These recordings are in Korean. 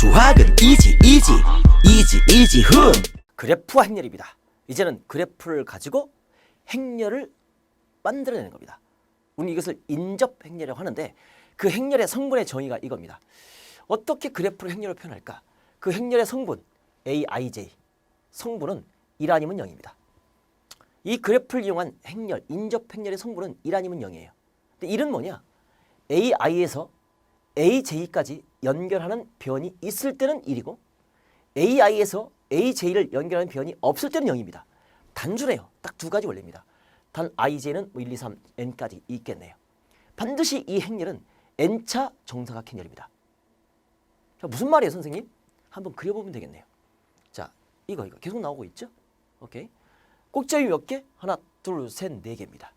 수학은 이지 이지 이지 이지 훈 그래프와 행렬입니다. 이제는 그래프를 가지고 행렬을 만들어내는 겁니다. 우리 이것을 인접 행렬이라고 하는데 그 행렬의 성분의 정의가 이겁니다. 어떻게 그래프를 행렬로 표현할까? 그 행렬의 성분 aij 성분은 1 아니면 0입니다. 이 그래프를 이용한 행렬 인접 행렬의 성분은 1 아니면 0이에요. 근데 1은 뭐냐? ai에서 aj까지 연결하는 변이 있을 때는 1이고 AI에서 AJ를 연결하는 변이 없을 때는 0입니다. 단순해요. 딱 두 가지 원리입니다. 단 IJ는 뭐 1, 2, 3, N까지 있겠네요. 반드시 이 행렬은 N차 정사각 행렬입니다. 자, 무슨 말이에요, 선생님? 한번 그려보면 되겠네요. 자, 이거 이거 계속 나오고 있죠? 오케이. 꼭지점이 몇 개? 하나, 둘, 셋, 네 개입니다.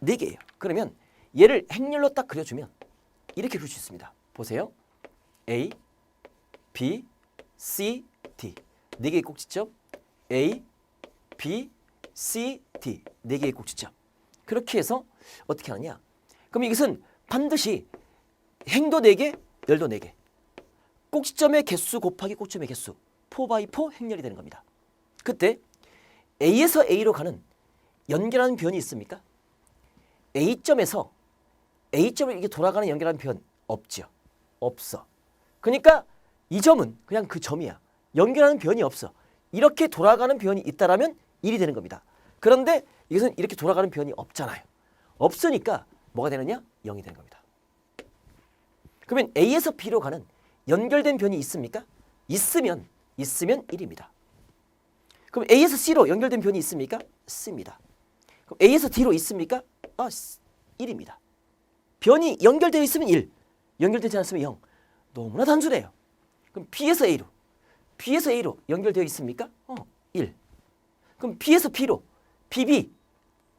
네 개예요. 그러면 얘를 행렬로 딱 그려주면 이렇게 그릴 수 있습니다. 보세요. A, B, C, D. 네 개의 꼭지점. A, B, C, D. 네 개의 꼭지점. 그렇게 해서 어떻게 하느냐? 그럼 이것은 반드시 행도 4개, 열도 4개. 꼭지점의 개수 곱하기 꼭지점의 개수 4x4 행렬이 되는 겁니다. 그때 A에서 A로 가는 연결하는 변이 있습니까? A점에서 A점을 이렇게 돌아가는 연결하는 변 없죠. 없어. 그러니까 이 점은 그냥 그 점이야. 연결하는 변이 없어. 이렇게 돌아가는 변이 있다라면 1이 되는 겁니다. 그런데 이것은 이렇게 돌아가는 변이 없잖아요. 없으니까 뭐가 되느냐? 0이 되는 겁니다. 그러면 A에서 B로 가는 연결된 변이 있습니까? 있으면 있으면 1입니다. 그럼 A에서 C로 연결된 변이 있습니까? 있습니다. 그럼 A에서 D로 있습니까? 아, 1입니다. 변이 연결되어 있으면 1, 연결되지 않으면 0. 너무나 단순해요. 그럼 B에서 A로, B에서 A로 연결되어 있습니까? 어, 1. 그럼 B에서 B로, BB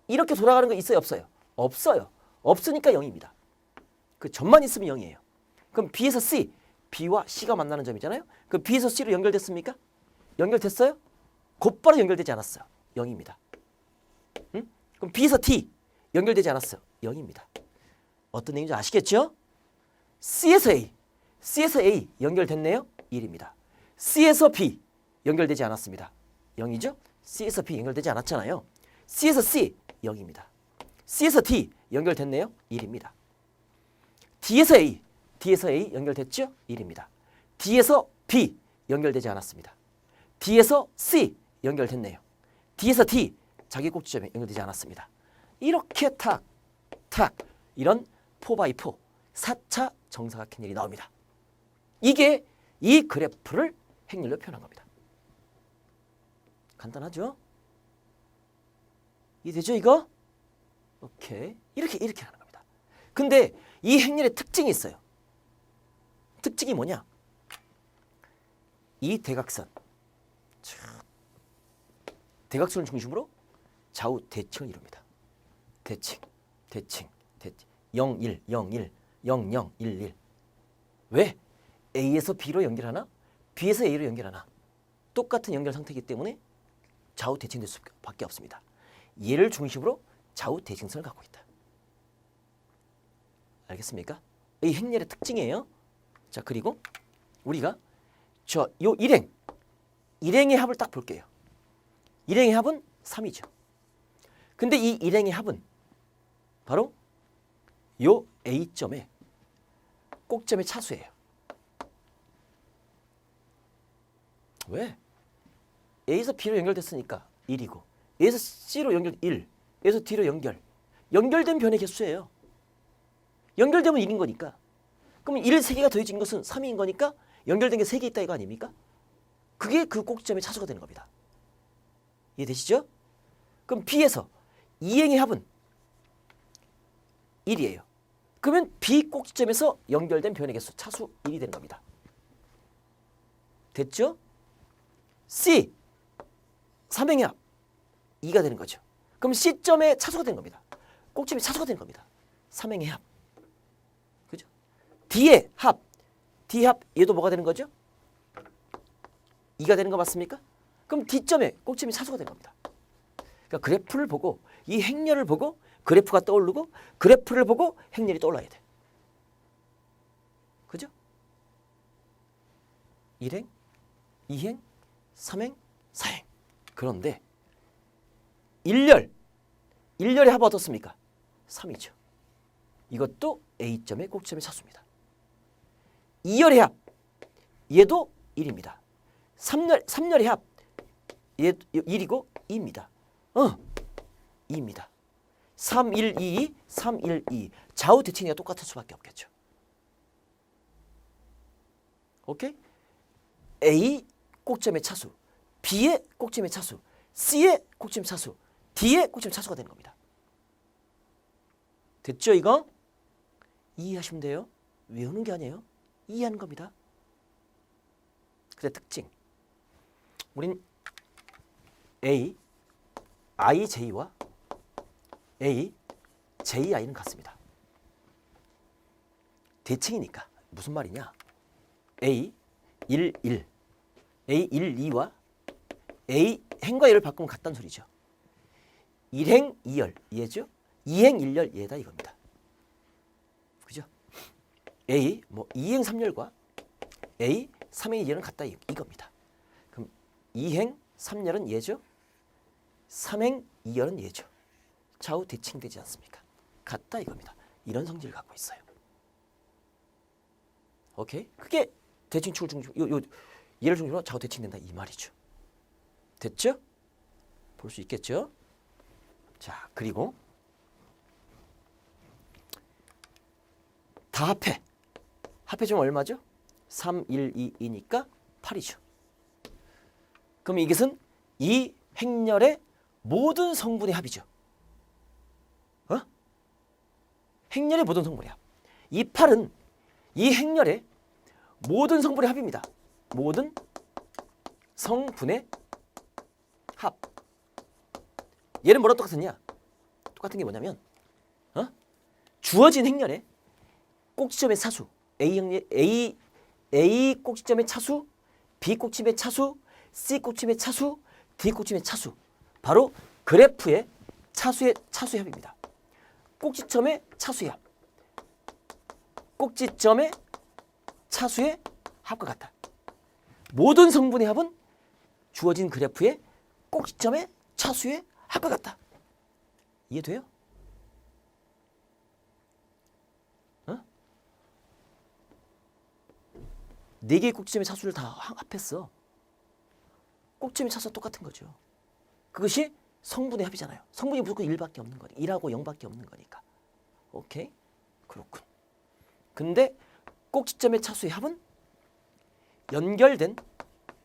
이렇게 돌아가는 거 있어요, 없어요? 없어요. 없으니까 0입니다. 그 점만 있으면 0이에요. 그럼 B에서 C, B와 C가 만나는 점이잖아요. 그 B에서 C로 연결됐습니까? 연결됐어요? 곧바로 연결되지 않았어요. 0입니다. 응? 그럼 B에서 T 연결되지 않았어요. 0입니다. 어떤 얘기인지 아시겠죠? C에서 A, C에서 A 연결됐네요. 1입니다. C에서 B 연결되지 않았습니다. 0이죠? C에서 B 연결되지 않았잖아요. C에서 C 0입니다. C에서 D 연결됐네요. 1입니다. D에서 A, D에서 A 연결됐죠? 1입니다. D에서 B 연결되지 않았습니다. D에서 C 연결됐네요. D에서 D 자기 꼭지점에 연결되지 않았습니다. 이렇게 탁, 탁 이런 4x4 4차 정사각 행렬이 나옵니다. 이게 이 그래프를 행렬로 표현한 겁니다. 간단하죠? 이해되죠 이거? 오케이 이렇게 이렇게 하는 겁니다. 근데 이 행렬의 특징이 있어요. 특징이 뭐냐? 이 대각선 촥, 대각선을 중심으로 좌우 대칭을 이룹니다. 대칭, 대칭, 대칭. 0, 1, 0, 1, 0, 0, 1, 1. 왜? A에서 B로 연결하나? B에서 A로 연결하나? 똑같은 연결 상태이기 때문에 좌우 대칭될 수밖에 없습니다. 얘를 중심으로 좌우 대칭선을 갖고 있다. 알겠습니까? 이 행렬의 특징이에요. 자 그리고 우리가 저 요 일행 일행의 합을 딱 볼게요. 일행의 합은 3이죠. 근데 이 일행의 합은 바로 요 A점의 꼭점의 차수예요. 왜? A에서 B로 연결됐으니까 1이고 A에서 C로 연결 1, A에서 D로 연결. 연결된 변의 개수예요. 연결되면 1인 거니까. 그럼 1, 3개가 더해진 것은 3인 거니까 연결된 게 3개 있다 이거 아닙니까? 그게 그 꼭지점의 차수가 되는 겁니다. 이해되시죠? 그럼 B에서 이행의 합은 1이에요. 그러면 B 꼭지점에서 연결된 변의 개수 차수 1이 되는 겁니다. 됐죠? C 삼행의 합 2가 되는 거죠. 그럼 C점의 차수가 되는 겁니다. 꼭지점의 차수가 되는 겁니다. 삼행의 합. 그죠? D의 합. D 합 얘도 뭐가 되는 거죠? 2가 되는 거 맞습니까? 그럼 D점의 꼭지점의 차수가 되는 겁니다. 그러니까 그래프를 보고 이 행렬을 보고 그래프가 떠오르고 그래프를 보고 행렬이 떠올라야 돼. 그죠? 1행, 2행, 3행, 4행. 그런데 1열, 1열의 합은 어떻습니까? 3이죠. 이것도 A점의 꼭지점의 차수입니다. 2열의 합, 얘도 1입니다. 3열, 3열의 합, 얘 1이고 2입니다. 어, 2입니다. 3, 1, 2, 2, 3, 1, 2. 좌우 대칭이가 똑같을 수밖에 없겠죠. 오케이? A 꼭점의 차수, B의 꼭점의 차수, C의 꼭점 차수, D의 꼭점 차수가 되는 겁니다. 됐죠 이거? 이해하시면 돼요. 외우는 게 아니에요. 이해하는 겁니다. 근데 특징. 우린 A, IJ와 A, JI는 같습니다. 대칭이니까 무슨 말이냐? A 1 1 A 1 2와 A 행과 열을 바꾸면 같다는 소리죠. 1행 2열 얘죠? 2행 1열 얘다 이겁니다. 그죠? A 뭐 2행 3열과 A 3행 2열은 같다 이- 이겁니다. 그럼 2행 3열은 얘죠? 3행 2열은 얘죠. 좌우 대칭되지 않습니까? 같다 이겁니다. 이런 성질을 갖고 있어요. 오케이? 그게 대칭축을 중심 요, 요 얘를 중심으로 좌우 대칭된다 이 말이죠. 됐죠? 볼 수 있겠죠? 자 그리고 다 합해. 합해주면 얼마죠? 3, 1, 2, 2니까 8이죠. 그럼 이것은 이 행렬의 모든 성분의 합이죠. 어? 행렬의 모든 성분의 합. 이 8은 이 행렬의 모든 성분의 합입니다. 모든 성분의 합. 얘는 뭐랑 똑같았냐? 똑같은 게 뭐냐면 어? 주어진 행렬의 꼭지점의 차수 A 행렬 A A 꼭지점의 차수, B 꼭지점의 차수, C 꼭지점의 차수, D 꼭지점의 차수. 바로 그래프의 차수의 차수의 합입니다. 꼭지점의 차수의 합. 꼭지점의 차수의 합과 같다. 모든 성분의 합은 주어진 그래프의 꼭지점의 차수의 합과 같다. 이해돼요? 어? 네 개의 꼭지점의 차수를 다 합했어. 꼭지점의 차수가 똑같은 거죠. 그것이 성분의 합이잖아요. 성분이 무조건 1밖에 없는 거니까. 1하고 0밖에 없는 거니까. 오케이? 그렇군. 근데 꼭지점의 차수의 합은 연결된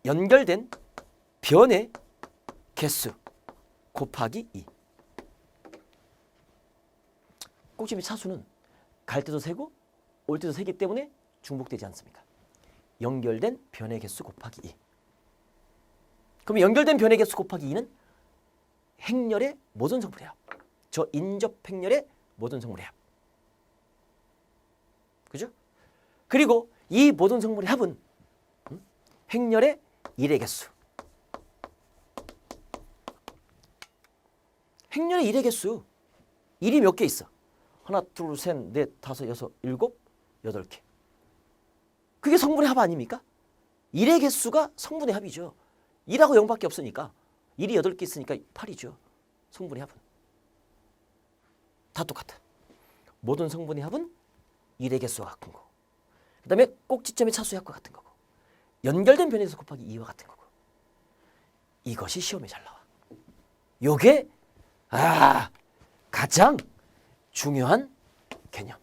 연결된 변의 개수 곱하기 2. 꼭지점의 차수는 갈 때도 세고 올 때도 세기 때문에 중복되지 않습니까? 연결된 변의 개수 곱하기 2. 그럼 연결된 변의 개수 곱하기 2는 행렬의 모든 성분의 합. 저 인접 행렬의 모든 성분의 합. 그죠? 그리고 이 모든 성분의 합은 음? 행렬의 1의 개수. 행렬의 1의 개수. 1이 몇 개 있어? 하나, 둘, 셋, 넷, 다섯, 여섯, 일곱, 여덟 개. 그게 성분의 합 아닙니까? 1의 개수가 성분의 합이죠. 1하고 0밖에 없으니까 1이 8개 있으니까 8이죠. 성분의 합은. 다 똑같아. 모든 성분의 합은 1의 개수와 같은 거. 그 다음에 꼭지점의 차수의 합과 같은 거고. 연결된 변에서 곱하기 2와 같은 거고. 이것이 시험에 잘 나와. 요게 아 가장 중요한 개념.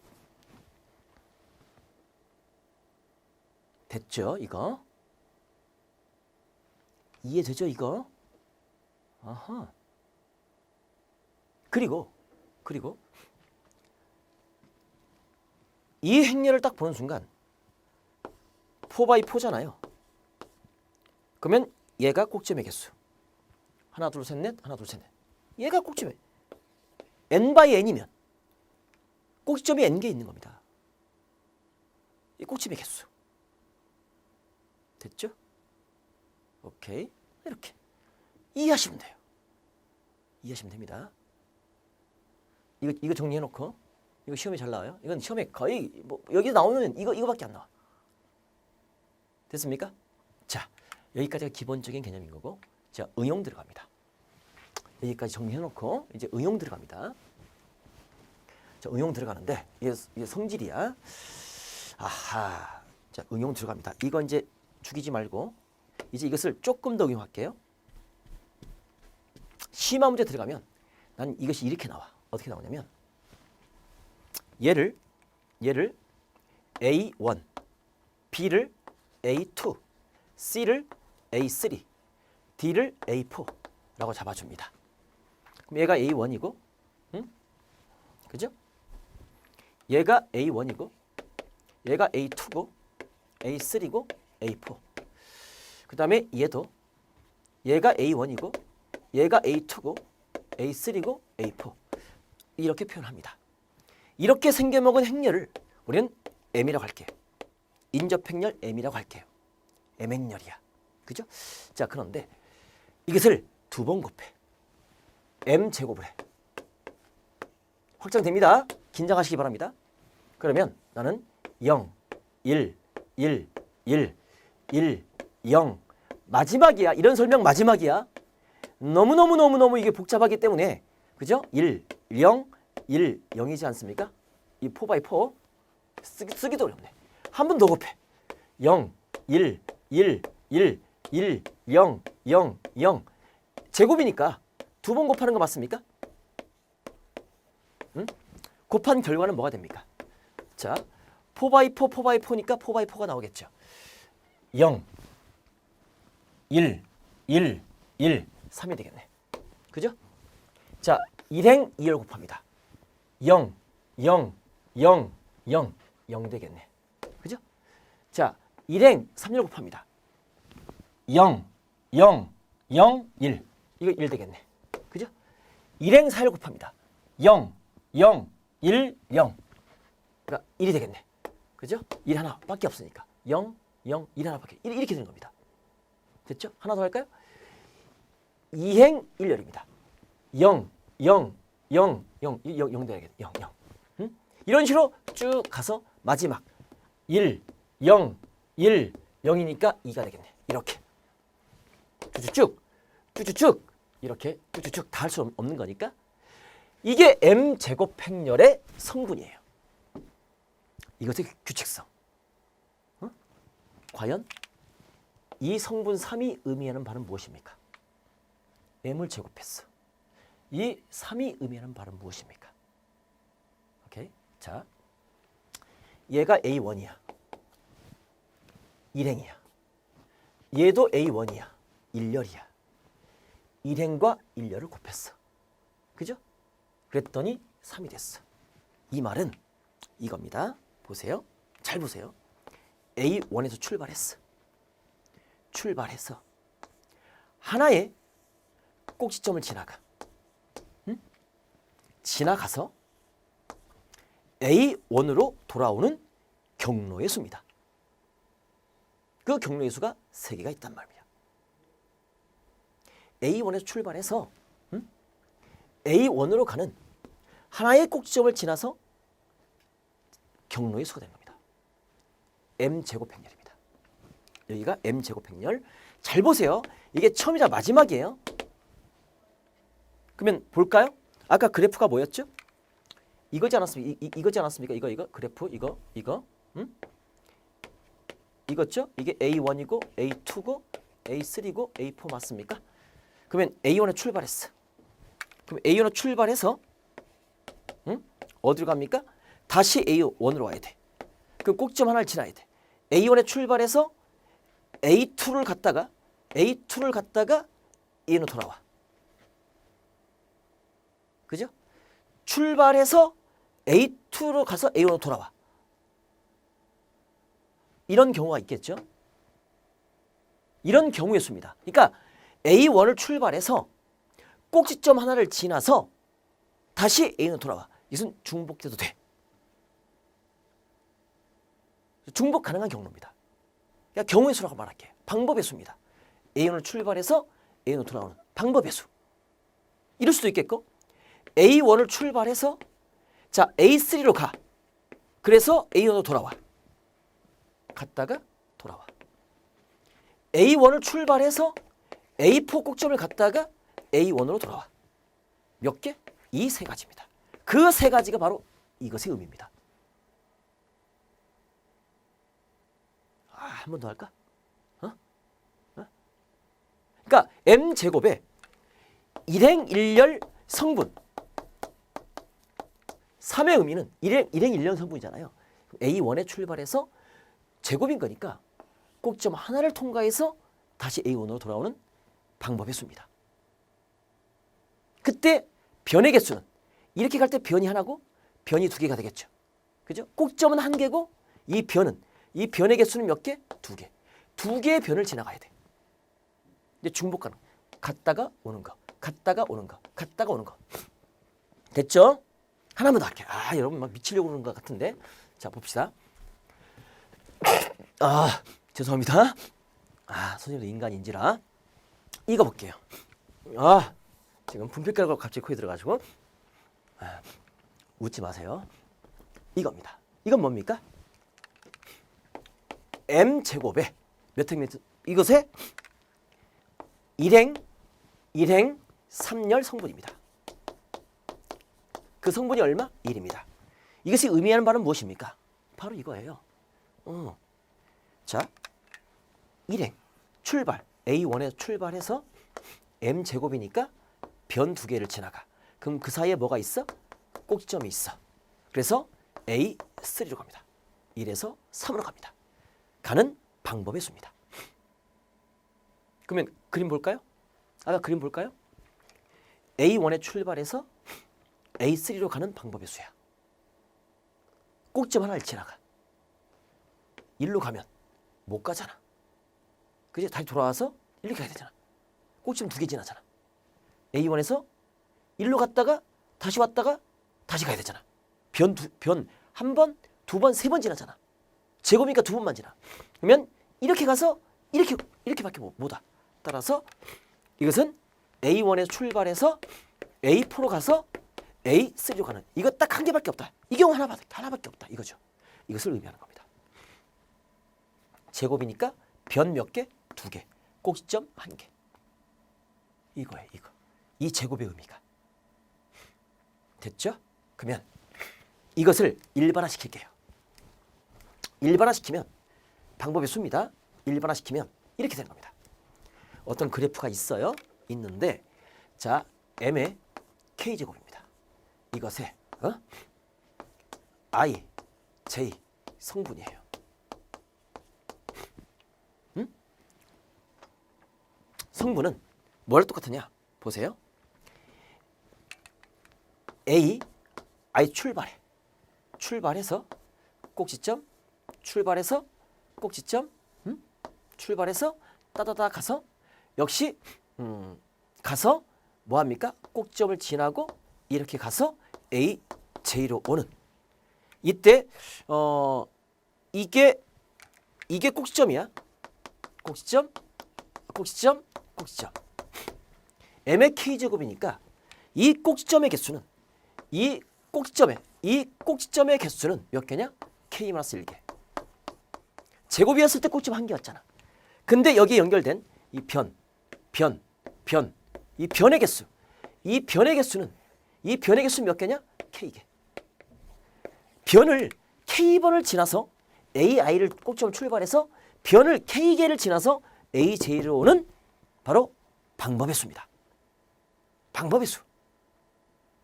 됐죠, 이거? 이해되죠, 이거? 아하. 그리고 그리고 이 행렬을 딱 보는 순간 4바이 4잖아요. 그러면 얘가 꼭지점의 개수. 하나, 둘, 셋, 넷, 하나, 둘, 셋, 넷. 얘가 꼭지점. n 바이 n이면 꼭지점이 n 개 있는 겁니다. 이 꼭지점의 개수. 됐죠? 오케이. 이렇게 이해하시면 돼요. 이해하시면 됩니다. 이거 이거 정리해 놓고 이거 시험에 잘 나와요. 이건 시험에 거의 뭐 여기 나오면 이거 이거밖에 안 나와. 됐습니까? 자, 여기까지가 기본적인 개념인 거고, 자, 응용 들어갑니다. 여기까지 정리해놓고 이제 응용 들어갑니다. 자, 응용 들어가는데 이게, 이게 성질이야. 아하. 자, 응용 들어갑니다. 이거 이제 죽이지 말고 이제 이것을 조금 더 응용할게요. 심화 문제 들어가면 난 이것이 이렇게 나와. 어떻게 나오냐면 얘를 얘를 A1, B를 A2, C를 A3, D를 A4라고 잡아줍니다. 그럼 얘가 A1이고, 응? 그죠? 얘가 A1이고, 얘가 A2고, A3고, A4. 그 다음에 얘도 얘가 A1이고, 얘가 A2고, A3고, A4. 이렇게 표현합니다. 이렇게 생겨먹은 행렬을 우리는 M이라고 할게요. 인접행렬 M이라고 할게요. M행렬이야. 그죠? 자, 그런데 이것을 두 번 곱해. M 제곱을 해. 확장됩니다. 긴장하시기 바랍니다. 그러면 나는 0, 1, 1, 1, 1, 0 마지막이야. 이런 설명 마지막이야. 너무너무너무너무 이게 복잡하기 때문에 그죠? 1, 0, 1, 0이지 않습니까? 이 4x4 쓰기, 쓰기도 어렵네. 한 번 더 곱해. 0, 1, 1, 1, 1, 0, 0, 0. 제곱이니까 두 번 곱하는 거 맞습니까? 응? 곱한 결과는 뭐가 됩니까? 자, 4x4, 4x4니까 4x4가 나오겠죠. 0, 1, 1, 1, 3이 되겠네. 그죠? 자, 1행 2를 곱합니다. 0, 0, 0, 0, 0 되겠네. 그죠? 자, 1행 3을 곱합니다. 0, 0, 0, 1. 이거 1 되겠네. 그죠? 1행 4를 곱합니다. 0, 0, 1, 0. 그러니까 1이 되겠네. 그죠? 1 하나밖에 없으니까. 0, 0, 1 하나밖에. 이- 이렇게 되는 겁니다. 됐죠? 하나 더 할까요? 2행 1열입니다. 0, 0, 0, 0, 0, 0 돼야겠네. 0, 0. 응? 이런 식으로 쭉 가서 마지막 1, 0, 1, 0이니까 2가 되겠네. 이렇게. 쭉쭉쭉, 쭉쭉쭉 이렇게 쭉쭉쭉 다 할 수 없는 거니까 이게 m 제곱 행렬의 성분이에요. 이것의 규칙성. 어? 과연 이 성분 3이 의미하는 바는 무엇입니까? M을 제곱했어. 이 3이 의미하는 바는 무엇입니까? 오케이. 자. 얘가 A1이야. 일행이야. 얘도 A1이야. 일렬이야. 일행과 일렬을 곱했어. 그죠? 그랬더니 3이 됐어. 이 말은 이겁니다. 보세요. 잘 보세요. A1에서 출발했어. 출발해서 하나의 꼭지점을 지나가. 응? 지나가서 A1으로 돌아오는 경로의 수입니다. 그 경로의 수가 세 개가 있단 말이야. A1에서 출발해서 응? A1으로 가는 하나의 꼭지점을 지나서 경로의 수가 되는 겁니다. M 제곱 행렬입니다. 여기가 M 제곱 행렬. 잘 보세요. 이게 처음이자 마지막이에요. 그러면 볼까요? 아까 그래프가 뭐였죠? 이거지 않았습니까? 이, 이, 이 거지 않았습니까? 이거 이거 그래프 이거 이거 음? 이거죠? 이게 A1이고 A2고 A3고 A4 맞습니까? 그러면 A1에 출발했어. 그럼 A1에 출발해서 응? 어디로 갑니까? 다시 A1으로 와야 돼. 그 꼭지점 하나를 지나야 돼. A1에 출발해서 A2를 갔다가 A2를 갔다가 A로 돌아와. 그죠? 출발해서 A2로 가서 A1로 돌아와. 이런 경우가 있겠죠? 이런 경우의 수입니다. 그러니까 A1을 출발해서 꼭지점 하나를 지나서 다시 A로 돌아와. 이것은 중복돼도 돼. 중복 가능한 경로입니다. 그러니까 경우의 수라고 말할게요. 방법의 수입니다. A1을 출발해서 A1으로 돌아오는 방법의 수. 이럴 수도 있겠고 A1을 출발해서 자 A3로 가. 그래서 A1으로 돌아와. 갔다가 돌아와. A1을 출발해서 A4 꼭점을 갔다가 A1으로 돌아와. 몇 개? 이 세 가지입니다. 그 세 가지가 바로 이것의 의미입니다. 아, 한 번 더 할까? 어? 어? 그러니까 m 제곱에 일행 일렬 성분 3의 의미는 일행 일행 일렬 성분이잖아요. A1에 출발해서 제곱인 거니까 꼭점 하나를 통과해서 다시 A1으로 돌아오는 방법의 수입니다. 그때 변의 개수는 이렇게 갈 때 변이 하나고 변이 두 개가 되겠죠. 그죠? 꼭점은 한 개고 이 변은 이 변의 개수는 몇 개? 두 개. 두 개의 변을 지나가야 돼. 이제 중복하는 거. 갔다가 오는 거. 갔다가 오는 거. 갔다가 오는 거. 됐죠? 하나만 더 할게요. 아, 여러분 막 미치려고 그러는 것 같은데. 자, 봅시다. 아, 죄송합니다. 아, 선생님도 인간인지라. 이거 볼게요. 아, 지금 분필가루가 갑자기 코에 들어가지고. 아, 웃지 마세요. 이겁니다. 이건 뭡니까? m 제곱에 몇 획미터 이것의 일행 일행 3열 성분입니다. 그 성분이 얼마? 1입니다. 이것이 의미하는 바는 무엇입니까? 바로 이거예요. 어. 자, 일행 출발 A1에 출발해서 m 제곱이니까 변 두 개를 지나가. 그럼 그 사이에 뭐가 있어? 꼭지점이 있어. 그래서 A3로 갑니다. 1에서 3으로 갑니다. 가는 방법의 수입니다. 그러면 그림 볼까요? 아까 그림 볼까요? A1에 출발해서 A3로 가는 방법의 수야. 꼭지점 하나를 지나가. 일로 가면 못 가잖아. 그지? 다시 돌아와서 일로 가야 되잖아. 꼭지점 두개 지나잖아. A1에서 일로 갔다가 다시 왔다가 다시 가야 되잖아. 변 두 변 한 번, 두 번, 세 번 지나잖아. 제곱이니까 두 번만 지나. 그러면 이렇게 가서 이렇게 이렇게밖에 못, 못 와. 따라서 이것은 A1에서 출발해서 A4로 가서 A3로 가는 이거 딱 한 개밖에 없다. 이 경우 하나밖에 하나밖에 없다. 이거죠. 이것을 의미하는 겁니다. 제곱이니까 변 몇 개? 두 개. 꼭지점 한 개. 이거예요, 이거. 이 제곱의 의미가. 됐죠? 그러면 이것을 일반화시킬게요. 일반화시키면 방법의 수입니다. 일반화시키면 이렇게 되는 겁니다. 어떤 그래프가 있어요. 있는데 자 m의 k 제곱입니다. 이것에 어? i, j 성분이에요. 음? 성분은 뭘 똑같으냐? 보세요. a, i 출발해. 출발해서 꼭지점, 출발해서 꼭지점, 음? 출발해서 따다다 가서 역시 음, 가서 뭐 합니까? 꼭지점을 지나고 이렇게 가서 A, J로 오는 이때 어 이게 이게 꼭지점이야. 꼭지점, 꼭지점, 꼭지점. m의 k 제곱이니까 이 꼭지점의 개수는 이 꼭지점의 이 꼭지점의 개수는 몇 개냐? k-1개. 제곱이었을 때 꼭지점 한 개였잖아. 근데 여기에 연결된 이 변, 변, 변, 이 변의 개수, 이 변의 개수는 이 변의 개수 몇 개냐? k개. 변을 k번을 지나서 ai를 꼭지점 출발해서 변을 k개를 지나서 aj로 오는 바로 방법의 수입니다. 방법의 수.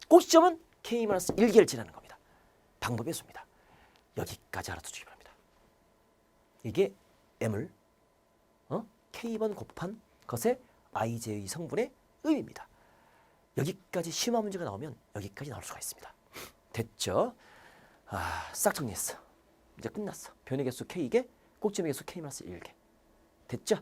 꼭지점은 k-1개를 지나는 겁니다. 방법의 수입니다. 여기까지 알아두시기 바랍니다. 이게 m을 어? k번 곱한 것의 ij 성분의 의미입니다. 여기까지 심화 문제가 나오면 여기까지 나올 수가 있습니다. 됐죠? 아, 싹 정리했어. 이제 끝났어. 변의 개수 k개, 꼭지점의 개수 k-1개. 됐죠?